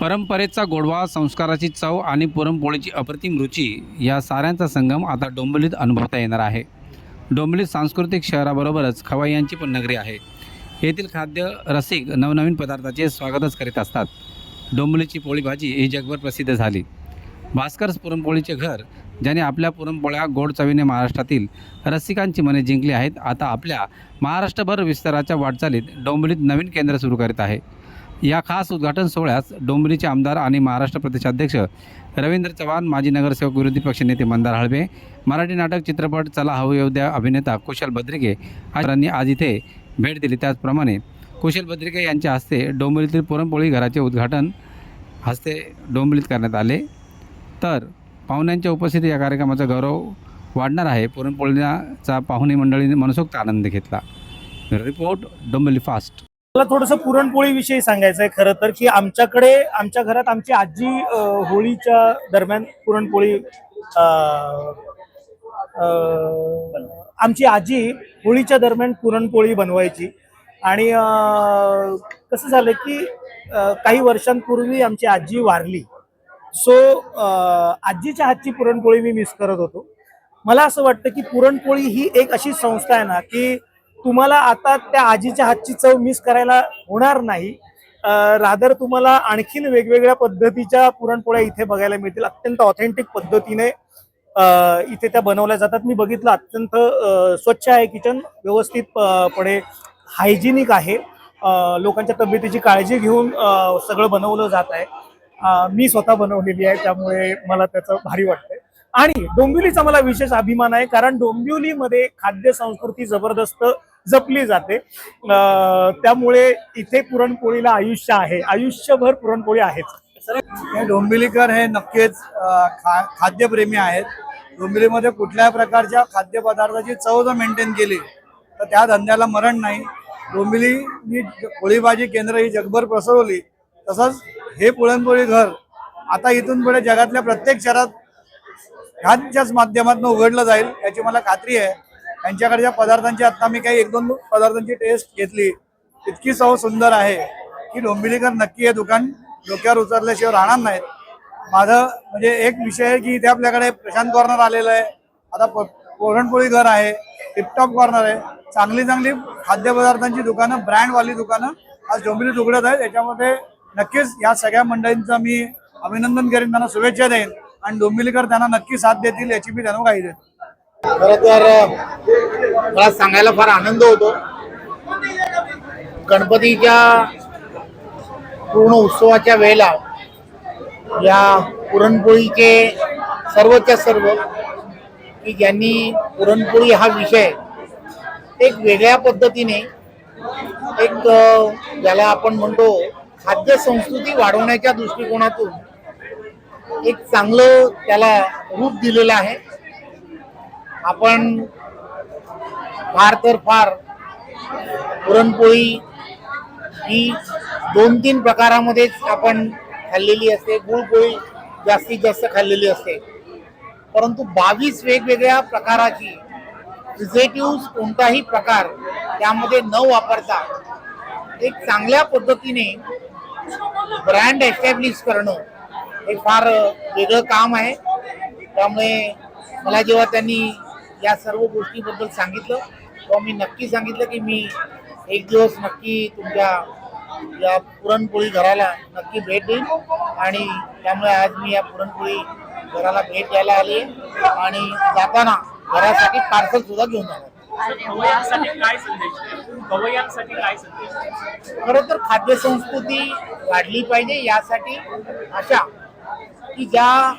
परंपरेचा गोडवा संस्काराची चव आणि पुरणपोळीची अप्रतिम रुची या साऱ्यांचा संगम आता डोंबिवलीत अनुभवता येणार आहे. डोंबिवली सांस्कृतिक शहराबरोबरच खवय्यांची पण नगरी आहे. येथील खाद्य रसिक नवनवीन पदार्थाचे स्वागतच करीत असतात. डोंबिवलीची पोळी भाजी ही जगभर प्रसिद्ध झाली. भास्करस पुरणपोळीचे घर ज्याने आपल्या पुरणपोळ्या गोड चवीने महाराष्ट्रातील रसिकांची मने जिंकली आहेत आता आपल्या महाराष्ट्रभर विस्ताराच्या वाटचालीत डोंबिवलीत नवीन केंद्र सुरू करीत आहे. या खास उद्घाटन सोहळ्यास डोंबरीचे आमदार आणि महाराष्ट्र प्रदेशाध्यक्ष रवींद्र चव्हाण माजी नगरसेवक विरोधी पक्षनेते मंदार हळबे मराठी नाटक चित्रपट चला हवं येऊ द्या अभिनेता कुशल भद्रिके यांनी आज इथे भेट दिली. त्याचप्रमाणे कुशल भद्रिके यांच्या हस्ते डोंबरीतील पुरणपोळी घराचे उद्घाटन हस्ते डोंबरीत करण्यात आले. तर पाहुण्यांच्या उपस्थितीत या कार्यक्रमाचा गौरव वाढणार आहे. पुरणपोळीचा पाहुणे मंडळीने मनसोक्त आनंद घेतला. Report Dombivli fast. मला थोडस पुरणपोळी विषयी सांगायचं आहे खरं तर की आमच्याकडे आमच्या घरात आमची आजी होळीच्या दरम्यान पुरणपोळी आमची आजी होळीच्या दरम्यान पुरणपोळी बनवायची. आणि कसं झालं की काही वर्षांपूर्वी आमची आजी वारली. सो आजीच्या हातची पुरणपोळी मी मिस करत होतो. मला असं वाटतं की पुरणपोळी ही एक अशी संस्था आहे ना की तुम्हाला आता त्या आजीच्या हातची चव मिस करायला होणार नाही. रादर तुम्हाला आणखीन वेगवेगळ्या पद्धतीच्या पुरणपोळ्या इथे बघायला मिळतील. अत्यंत ऑथेंटिक पद्धतीने इथे त्या बनवल्या जातात. मी बघितलं अत्यंत स्वच्छ आहे किचन व्यवस्थित पणे हायजिनिक आहे. लोकांच्या तब्येतीची काळजी घेऊन सगळं बनवलं जात आहे. मी स्वतः बनवलेली आहे त्यामुळे मला त्याचं भारी वाटतंय. आणि डोंबिवलीचा मला विशेष अभिमान आहे कारण डोंबिवलीमध्ये खाद्य संस्कृती जबरदस्त जपली जाते. त्यामुळे इथे पुरणपोळीला आयुष्य आहे. आयुष्यभर पुरणपोळी आहेच. हे डोंबिवलीकर हे नक्कीच खा खाद्यप्रेमी आहेत. डोंबिवलीमध्ये कुठल्याही प्रकारच्या खाद्यपदार्थाची चव जर मेंटेन केली तर त्या धंद्याला मरण नाही. डोंबिवली ही केंद्र ही जगभर पसरवली. तसंच हे पुरणपोळी घर आता इथून पुढे जगातल्या प्रत्येक शहरात ह्याच्याच माध्यमातून उघडलं जाईल याची मला खात्री आहे. यांच्याकडच्या पदार्थांची आत्ता मी काही एक दोन पदार्थांची टेस्ट घेतली. इतकी चव सुंदर आहे. की डोंबिवलीकर नक्की हे दुकान डोक्यावर उचलल्याशिवाय राहणार नाहीत. माझं म्हणजे एक विषय आहे की इथे आपल्याकडे प्रशांत कॉर्नर आलेलं आहे. आता प- पुरणपोळी घर आहे. टिपटॉप कॉर्नर आहे. चांगली चांगली खाद्यपदार्थांची दुकानं ब्रँडवाली दुकानं आज डोंबिवलीत उघडत आहेत. याच्यामध्ये नक्कीच या सगळ्या मंडळींचं मी अभिनंदन करेन त्यांना शुभेच्छा देईन. आणि डोंबिवलीकर त्यांना नक्की साथ देतील याची मी त्यांना काही देईन खर तर मला सांगायला फार आनंद होतो. गणपतीच्या पूर्ण उत्सवाच्या वेळेला या पुरणपोळीचे सर्वच्या सर्व की ज्यांनी पुरणपोळी हा विषय एक वेगळ्या पद्धतीने एक ज्याला आपण म्हणतो खाद्य संस्कृती वाढवण्याच्या दृष्टिकोनातून एक चांगलं त्याला रूप दिलेलं आहे. आपण फार तर फार पुरणपोळी ही दोन तीन प्रकारामध्येच आपण खाल्लेली असते. गुळपोळी जास्तीत जास्त खाल्लेली असते. परंतु बावीस वेगवेगळ्या प्रकाराची प्रिझेटिव्ह कोणताही प्रकार त्यामध्ये न वापरता एक चांगल्या पद्धतीने ब्रँड एस्टॅब्लिश करणं हे फार वेगळं काम आहे. त्यामुळे मला जेव्हा त्यांनी या सर्व गोष्टीबद्दल सांगितलं. तेव्हा मी नक्की सांगितलं की मी एक दिवस नक्की तुमच्या या पुरणपोळी घराला नक्की भेट देईन. आणि त्यामुळे आज मी या पुरणपोळी घराला भेट द्यायला आली आणि जाताना घरासाठी पार्सल सुद्धा घेऊन जाणार खवय्यांसाठी काय संदेश खवय्यांसाठी काय संदेश खरं तर खाद्यसंस्कृती वाढली पाहिजे यासाठी अशा की ज्या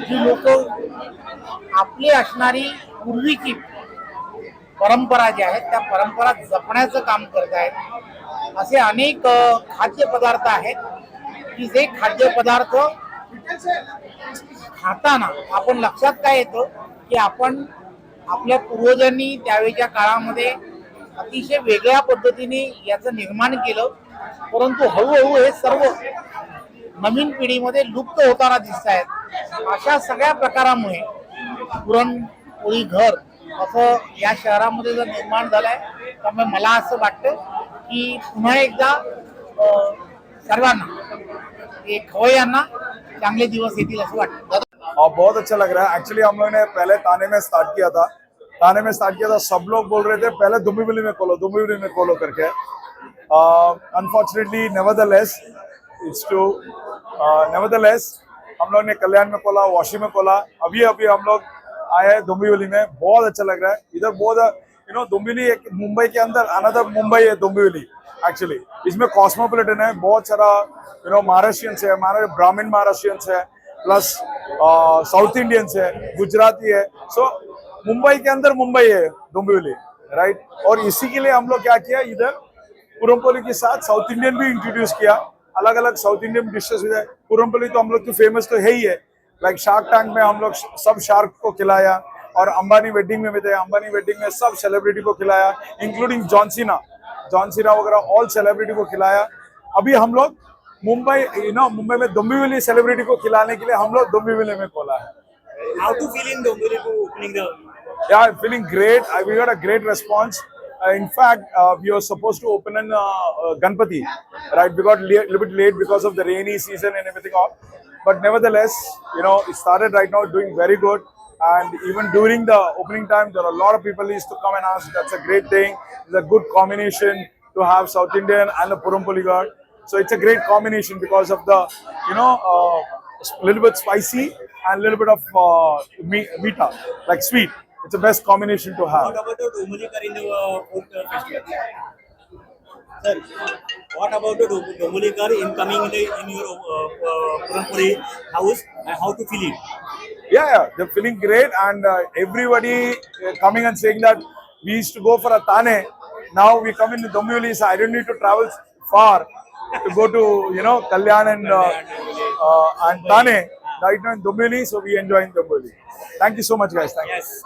जी लोक आपली असणारी पूर्वीची परंपरा ज्या आहेत त्या परंपरा जपण्याचं काम करत आहेत. असे अनेक खाद्यपदार्थ आहेत की जे खाद्यपदार्थ खाताना आपण लक्षात काय येतं की आपण आपल्या पूर्वजांनी त्यावेळच्या काळामध्ये अतिशय वेगळ्या पद्धतीने याचं निर्माण केलं परंतु हळूहळू हे सर्व नवीन पिढीमध्ये लुप्त होताना दिसत आहेत अशा सगळ्या प्रकारामुळे पुरणपोळी घर असं या शहरामध्ये जर निर्माण झालंय त्यामुळे मला असं वाटतं की पुन्हा एकदा सर्वांना हे खवय्यांना चांगले दिवस येतील असं वाटतं. बहुत अच्छा लग रहा है। एक्चुअली हम लोग ने पहले ताने में स्टार्ट किया था। ताने में स्टार्ट किया था सब लोग बोल रहे थे पहले दुम्बीबिली में खोलो दुम्बीबिली में खोलो करके। Unfortunately nevertheless it's too nevertheless हम लोग ने कल्याण में खोला, वाशी में खोला। अभी अभी हम लोग आए हैं में। बहुत अच्छा लग रहा है। इधर बहुत यू नो डोंबिवली एक मुंबई के अंदर अनदर मुंबई है डोंबिवली एक्चुअली इसमें कॉस्मोपोलिटन है। बहुत सारा यू नो महाराष्ट्रियंस है, हमारे ब्राह्मण महाराष्ट्रियंस है प्लस साउथ इंडियंस है गुजराती है। सो मुंबई के अंदर मुंबई है डोंबिवली राइट और इसी के लिए हम लोग क्या किया, इधर पुरमपोली के साथ साउथ इंडियन भी इंट्रोड्यूस किया। अलग अलग साउथ इंडियन डिशेस है। पुरमपोली तो हम लोग की फ़ेमस तो है ही है। लाइक शार्क टैंक में हम लोग सब शार्क को खिलाया और अंबानी वेडिंग में भी थे। अंबानी वेडिंग में सब सेलिब्रिटी को खिलाया इंक्लूडिंग जॉनसीना जॉनसीना वगैरह ऑल सेलिब्रिटी को खिलाया। अभी हम लोग मुंबई यू नो मुंबई में डोंबिवली सेलिब्रिटी को खिलाने के लिए हम लोग डोंबिवली में खोला है। How to feel in Dombivli to opening the Yeah, I'm feeling great. I, we got a great response. Uh, in fact, uh, we were supposed to open in uh, uh, Ganpati, right? We got a little bit late because of the rainy season and everything all. But nevertheless, you know, it started right now doing very good. And even during the opening time, there are a lot of people used to come and ask. That's a great thing. It's a good combination to have South Indian and the Purumpoli God. So it's a great combination because of the, you know, uh, a little bit spicy and a little bit of uh, me- meeta, like sweet. It's the best combination to have. what about in the uh, food uh, festival? Sir, what about the Dom- Dominikar in coming in, the, in your uh, uh, house and how to feel it? Yeah, yeah, they're feeling great, and uh, everybody uh, coming and saying that we used to go for a Tane, Now we come in Dombivli, so I don't need to travel far to go to you know Kalyan and uh, uh, and Thane. Right now in Dombivli, so we enjoy in Dombivli. Thank you so much, guys. Thank you. Yes.